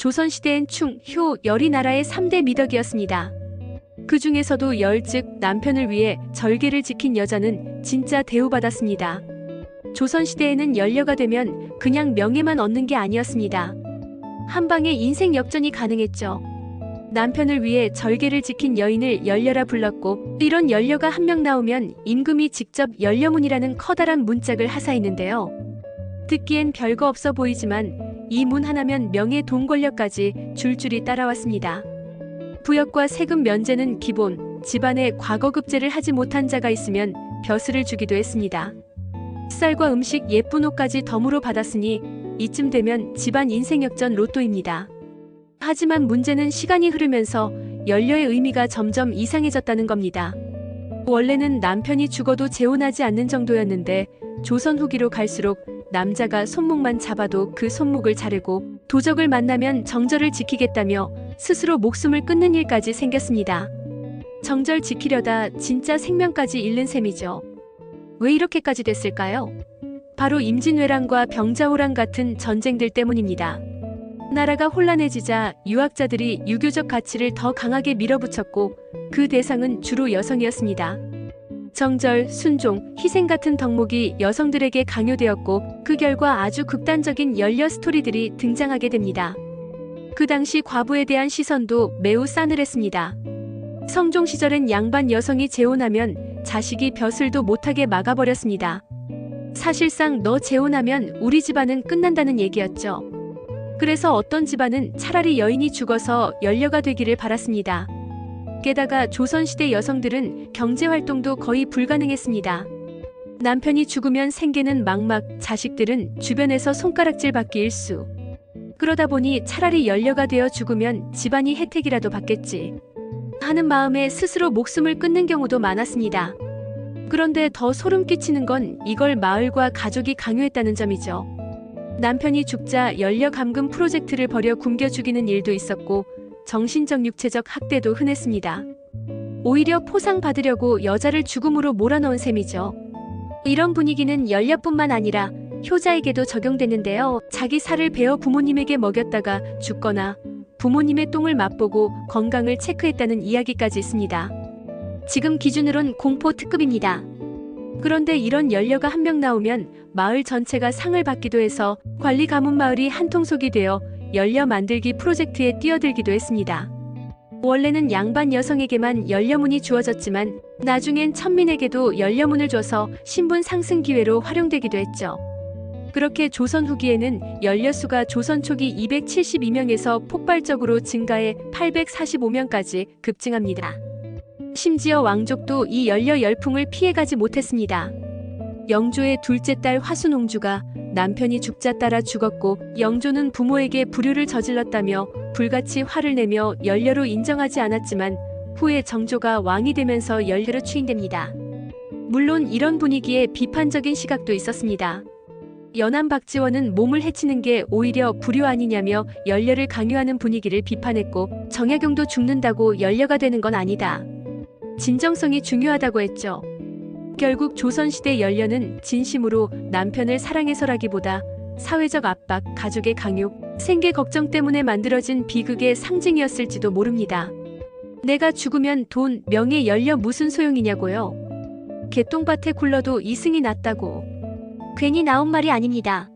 조선시대엔 충, 효, 열이 나라의 3대 미덕이었습니다. 그 중에서도 열, 즉 남편을 위해 절개를 지킨 여자는 진짜 대우받았습니다. 조선시대에는 연려가 되면 그냥 명예만 얻는 게 아니었습니다. 한 방에 인생 역전이 가능했죠. 남편을 위해 절개를 지킨 여인을 연려라 불렀고 이런 연려가 한 명 나오면 임금이 직접 연려문이라는 커다란 문짝을 하사했는데요. 듣기엔 별거 없어 보이지만 이 문 하나면 명예 돈 권력까지 줄줄이 따라왔습니다. 부역과 세금 면제는 기본, 집안에 과거급제를 하지 못한 자가 있으면 벼슬을 주기도 했습니다. 쌀과 음식 예쁜 옷까지 덤으로 받았으니 이쯤 되면 집안 인생 역전 로또입니다. 하지만 문제는 시간이 흐르면서 연려의 의미가 점점 이상해졌다는 겁니다. 원래는 남편이 죽어도 재혼하지 않는 정도였는데 조선 후기로 갈수록 남자가 손목만 잡아도 그 손목을 자르고 도적을 만나면 정절을 지키겠다며 스스로 목숨을 끊는 일까지 생겼습니다. 정절 지키려다 진짜 생명까지 잃는 셈이죠. 왜 이렇게까지 됐을까요? 바로 임진왜란과 병자호란 같은 전쟁들 때문입니다. 나라가 혼란해지자 유학자들이 유교적 가치를 더 강하게 밀어붙였고 그 대상은 주로 여성이었습니다. 정절, 순종, 희생 같은 덕목이 여성들에게 강요되었고 그 결과 아주 극단적인 연려 스토리들이 등장하게 됩니다. 그 당시 과부에 대한 시선도 매우 싸늘했습니다. 성종 시절엔 양반 여성이 재혼하면 자식이 벼슬도 못하게 막아버렸습니다. 사실상 너 재혼하면 우리 집안은 끝난다는 얘기였죠. 그래서 어떤 집안은 차라리 여인이 죽어서 연려가 되기를 바랐습니다. 게다가 조선시대 여성들은 경제활동도 거의 불가능했습니다. 남편이 죽으면 생계는 막막, 자식들은 주변에서 손가락질 받기 일수. 그러다 보니 차라리 연려가 되어 죽으면 집안이 혜택이라도 받겠지. 하는 마음에 스스로 목숨을 끊는 경우도 많았습니다. 그런데 더 소름 끼치는 건 이걸 마을과 가족이 강요했다는 점이죠. 남편이 죽자 연려 감금 프로젝트를 벌여 굶겨 죽이는 일도 있었고 정신적 육체적 학대도 흔했습니다. 오히려 포상 받으려고 여자를 죽음으로 몰아넣은 셈이죠. 이런 분위기는 연려뿐만 아니라 효자에게도 적용되는데요. 자기 살을 베어 부모님에게 먹였다가 죽거나 부모님의 똥을 맛보고 건강을 체크했다는 이야기까지 있습니다. 지금 기준으론 공포 특급입니다. 그런데 이런 연려가 한 명 나오면 마을 전체가 상을 받기도 해서 관리 가문 마을이 한통속이 되어 연려 만들기 프로젝트에 뛰어들기도 했습니다. 원래는 양반 여성에게만 연려문이 주어졌지만 나중엔 천민에게도 연려문을 줘서 신분 상승 기회로 활용되기도 했죠. 그렇게 조선 후기에는 연려수가 조선 초기 272명에서 폭발적으로 증가해 845명까지 급증합니다. 심지어 왕족도 이 연려 열풍을 피해가지 못했습니다. 영조의 둘째 딸 화순옹주가 남편이 죽자 따라 죽었고 영조는 부모에게 불효를 저질렀다며 불같이 화를 내며 연려로 인정하지 않았지만 후에 정조가 왕이 되면서 연려로 추인됩니다. 물론 이런 분위기에 비판적인 시각도 있었습니다. 연안 박지원은 몸을 해치는 게 오히려 불효 아니냐며 연려를 강요하는 분위기를 비판했고 정약용도 죽는다고 연려가 되는 건 아니다. 진정성이 중요하다고 했죠. 결국 조선시대 연려는 진심으로 남편을 사랑해서라기보다 사회적 압박, 가족의 강요, 생계 걱정 때문에 만들어진 비극의 상징이었을지도 모릅니다. 내가 죽으면 돈, 명예, 연려 무슨 소용이냐고요? 개똥밭에 굴러도 이승이 낫다고. 괜히 나온 말이 아닙니다.